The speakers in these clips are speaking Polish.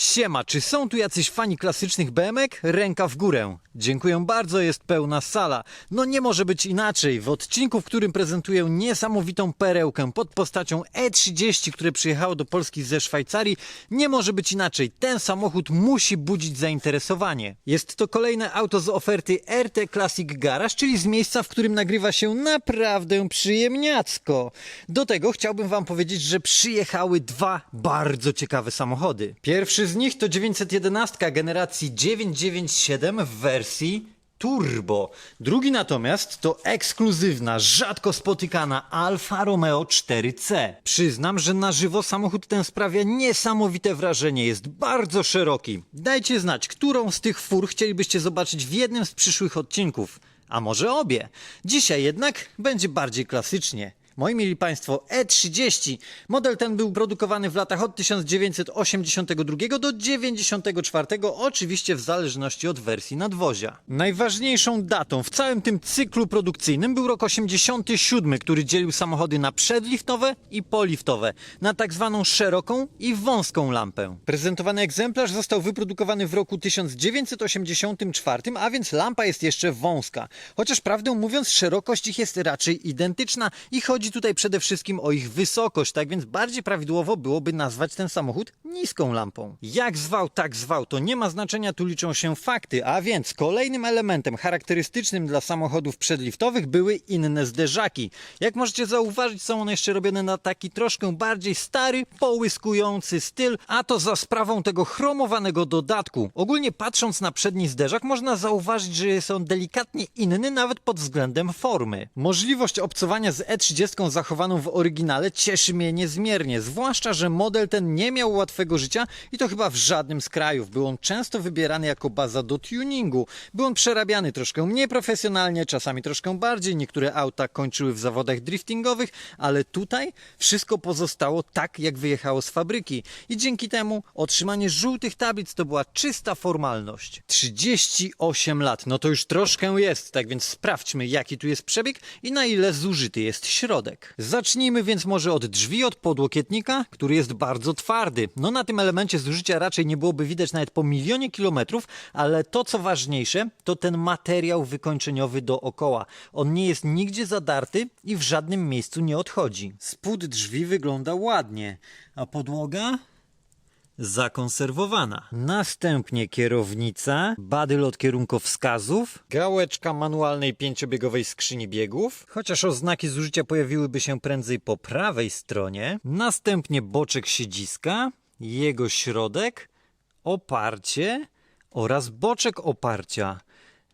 Siema, czy są tu jacyś fani klasycznych BMek? Ręka w górę. Dziękuję bardzo, jest pełna sala. No nie może być inaczej. W odcinku, w którym prezentuję niesamowitą perełkę pod postacią E30, które przyjechało do Polski ze Szwajcarii, nie może być inaczej. Ten samochód musi budzić zainteresowanie. Jest to kolejne auto z oferty RT Classic Garage, czyli z miejsca, w którym nagrywa się naprawdę przyjemniacko. Do tego chciałbym wam powiedzieć, że przyjechały dwa bardzo ciekawe samochody. Pierwszy z nich to 911 generacji 997 w wersji Turbo. Drugi natomiast to ekskluzywna, rzadko spotykana Alfa Romeo 4C. Przyznam, że na żywo samochód ten sprawia niesamowite wrażenie, jest bardzo szeroki. Dajcie znać, którą z tych fur chcielibyście zobaczyć w jednym z przyszłych odcinków. A może obie? Dzisiaj jednak będzie bardziej klasycznie. Moi mili Państwo, E30. Model ten był produkowany w latach od 1982 do 94, oczywiście w zależności od wersji nadwozia. Najważniejszą datą w całym tym cyklu produkcyjnym był rok 87, który dzielił samochody na przedliftowe i poliftowe, na tak zwaną szeroką i wąską lampę. Prezentowany egzemplarz został wyprodukowany w roku 1984, a więc lampa jest jeszcze wąska. Chociaż prawdę mówiąc, szerokość ich jest raczej identyczna i chodzi tutaj przede wszystkim o ich wysokość, tak więc bardziej prawidłowo byłoby nazwać ten samochód niską lampą. Jak zwał, tak zwał, to nie ma znaczenia, tu liczą się fakty, a więc kolejnym elementem charakterystycznym dla samochodów przedliftowych były inne zderzaki. Jak możecie zauważyć, są one jeszcze robione na taki troszkę bardziej stary, połyskujący styl, a to za sprawą tego chromowanego dodatku. Ogólnie patrząc na przedni zderzak, można zauważyć, że jest on delikatnie inny, nawet pod względem formy. Możliwość obcowania z E30 zachowaną w oryginale cieszy mnie niezmiernie, zwłaszcza, że model ten nie miał łatwego życia i to chyba w żadnym z krajów. Był on często wybierany jako baza do tuningu. Był on przerabiany troszkę mniej profesjonalnie, czasami troszkę bardziej. Niektóre auta kończyły w zawodach driftingowych, ale tutaj wszystko pozostało tak, jak wyjechało z fabryki. I dzięki temu otrzymanie żółtych tablic to była czysta formalność. 38 lat, no to już troszkę jest, tak więc sprawdźmy, jaki tu jest przebieg i na ile zużyty jest środek. Zacznijmy więc może od drzwi, od podłokietnika, który jest bardzo twardy. No na tym elemencie zużycia raczej nie byłoby widać nawet po milionie kilometrów, ale to co ważniejsze, to ten materiał wykończeniowy dookoła. On nie jest nigdzie zadarty i w żadnym miejscu nie odchodzi. Spód drzwi wygląda ładnie, a podłoga zakonserwowana. Następnie kierownica, badyl od kierunkowskazów, gałeczka manualnej pięciobiegowej skrzyni biegów, chociaż oznaki zużycia pojawiłyby się prędzej po prawej stronie. Następnie boczek siedziska, jego środek, oparcie oraz boczek oparcia.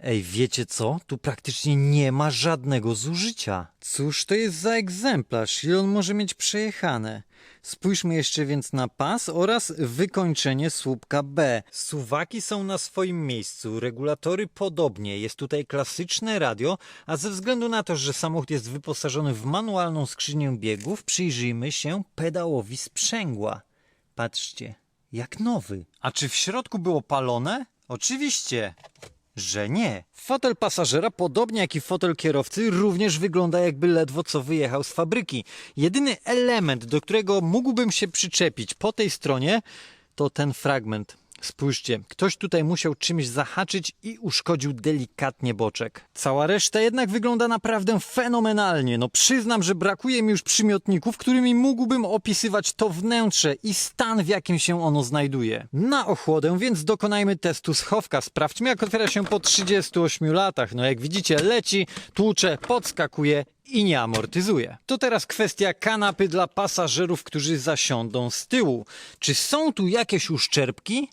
Ej, wiecie co? Tu praktycznie nie ma żadnego zużycia. Cóż to jest za egzemplarz? Ile on może mieć przejechane? Spójrzmy jeszcze więc na pas oraz wykończenie słupka B. Suwaki są na swoim miejscu, regulatory podobnie. Jest tutaj klasyczne radio, a ze względu na to, że samochód jest wyposażony w manualną skrzynię biegów, przyjrzyjmy się pedałowi sprzęgła. Patrzcie, jak nowy. A czy w środku było palone? Oczywiście że nie. Fotel pasażera, podobnie jak i fotel kierowcy, również wygląda jakby ledwo co wyjechał z fabryki. Jedyny element, do którego mógłbym się przyczepić po tej stronie, to ten fragment. Spójrzcie, ktoś tutaj musiał czymś zahaczyć i uszkodził delikatnie boczek. Cała reszta jednak wygląda naprawdę fenomenalnie. No przyznam, że brakuje mi już przymiotników, którymi mógłbym opisywać to wnętrze i stan, w jakim się ono znajduje. Na ochłodę więc dokonajmy testu schowka. Sprawdźmy, jak otwiera się po 38 latach. No jak widzicie, leci, tłucze, podskakuje i nie amortyzuje. To teraz kwestia kanapy dla pasażerów, którzy zasiądą z tyłu. Czy są tu jakieś uszczerbki?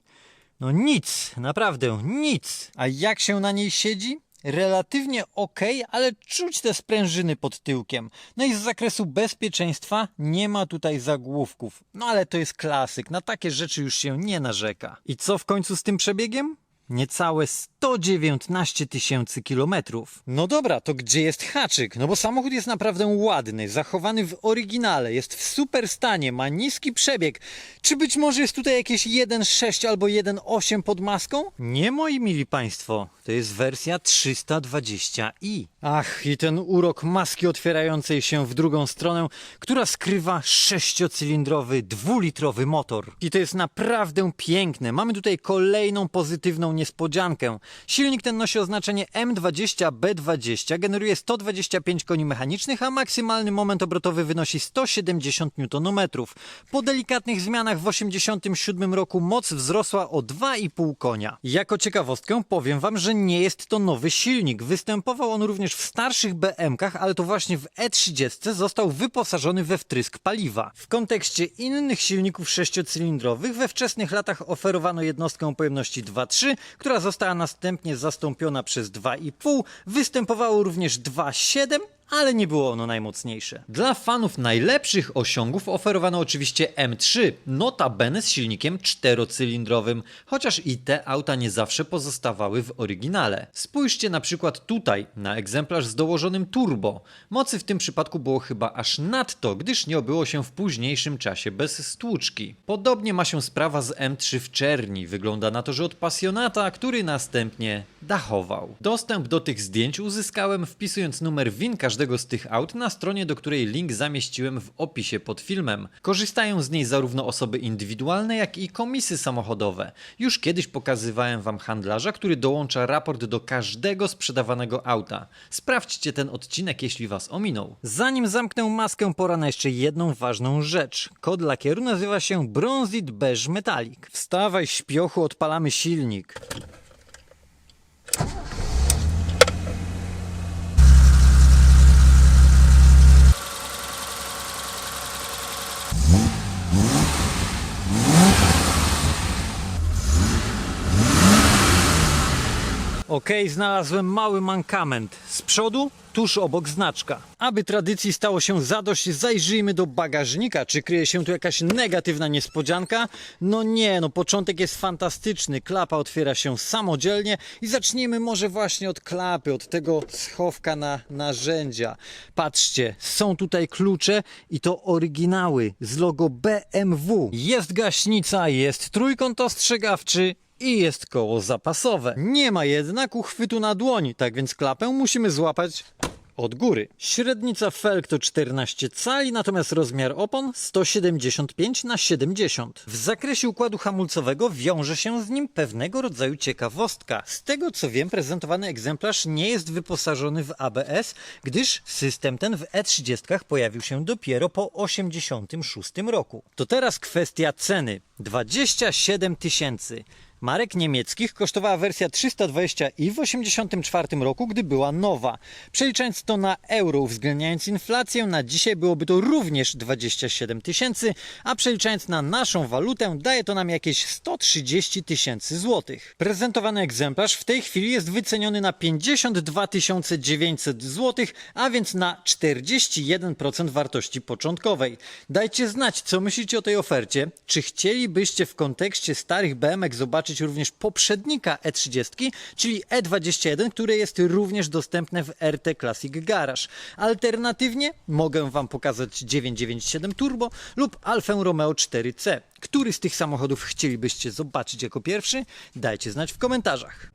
No nic, naprawdę nic. A jak się na niej siedzi? Relatywnie ok, ale czuć te sprężyny pod tyłkiem. No i z zakresu bezpieczeństwa nie ma tutaj zagłówków. No ale to jest klasyk, na takie rzeczy już się nie narzeka. I co w końcu z tym przebiegiem? Niecałe 119 tysięcy kilometrów. No dobra, to gdzie jest haczyk? No bo samochód jest naprawdę ładny, zachowany w oryginale, jest w super stanie, ma niski przebieg. Czy być może jest tutaj jakieś 1.6 albo 1.8 pod maską? Nie, moi mili państwo, to jest wersja 320i. Ach, i ten urok maski otwierającej się w drugą stronę, która skrywa sześciocylindrowy, dwulitrowy motor. I to jest naprawdę piękne. Mamy tutaj kolejną pozytywną niespodziankę. Silnik ten nosi oznaczenie M20B20, generuje 125 koni mechanicznych, a maksymalny moment obrotowy wynosi 170 Nm. Po delikatnych zmianach w 1987 roku moc wzrosła o 2,5 konia. Jako ciekawostkę powiem Wam, że nie jest to nowy silnik. Występował on również w starszych BM-kach, ale to właśnie w E30 został wyposażony we wtrysk paliwa. W kontekście innych silników sześciocylindrowych we wczesnych latach oferowano jednostkę pojemności 2.3, która została następnie zastąpiona przez 2,5. Występowało również 2.7 ale nie było ono najmocniejsze. Dla fanów najlepszych osiągów oferowano oczywiście M3, notabene z silnikiem czterocylindrowym, chociaż i te auta nie zawsze pozostawały w oryginale. Spójrzcie na przykład tutaj na egzemplarz z dołożonym turbo. Mocy w tym przypadku było chyba aż nadto, gdyż nie obyło się w późniejszym czasie bez stłuczki. Podobnie ma się sprawa z M3 w czerni. Wygląda na to, że od pasjonata, który następnie dachował. Dostęp do tych zdjęć uzyskałem wpisując numer WIN każdego z tych aut na stronie, do której link zamieściłem w opisie pod filmem. Korzystają z niej zarówno osoby indywidualne, jak i komisy samochodowe. Już kiedyś pokazywałem wam handlarza, który dołącza raport do każdego sprzedawanego auta. Sprawdźcie ten odcinek, jeśli was ominął. Zanim zamknę maskę, pora na jeszcze jedną ważną rzecz. Kod lakieru nazywa się Bronzed Beige Metallic. Wstawaj, śpiochu, odpalamy silnik. Okej, znalazłem mały mankament. Z przodu, tuż obok znaczka. Aby tradycji stało się zadość, zajrzyjmy do bagażnika. Czy kryje się tu jakaś negatywna niespodzianka? No nie, no początek jest fantastyczny. Klapa otwiera się samodzielnie i zacznijmy może właśnie od klapy, od tego schowka na narzędzia. Patrzcie, są tutaj klucze i to oryginały z logo BMW. Jest gaśnica, jest trójkąt ostrzegawczy, i jest koło zapasowe. Nie ma jednak uchwytu na dłoń, tak więc klapę musimy złapać od góry. Średnica felg to 14 cali, natomiast rozmiar opon 175 na 70. W zakresie układu hamulcowego wiąże się z nim pewnego rodzaju ciekawostka. Z tego co wiem, prezentowany egzemplarz nie jest wyposażony w ABS, gdyż system ten w E30 pojawił się dopiero po 86 roku. To teraz kwestia ceny. 27 tysięcy. Marek niemieckich kosztowała wersja 320i w 1984 roku, gdy była nowa. Przeliczając to na euro, uwzględniając inflację, na dzisiaj byłoby to również 27 tysięcy, a przeliczając na naszą walutę, daje to nam jakieś 130 tysięcy złotych. Prezentowany egzemplarz w tej chwili jest wyceniony na 52 900 złotych, a więc na 41% wartości początkowej. Dajcie znać, co myślicie o tej ofercie. Czy chcielibyście w kontekście starych BMX zobaczyć również poprzednika E30, czyli E21, które jest również dostępne w RT Classic Garage. Alternatywnie mogę Wam pokazać 997 Turbo lub Alfa Romeo 4C. Który z tych samochodów chcielibyście zobaczyć jako pierwszy? Dajcie znać w komentarzach.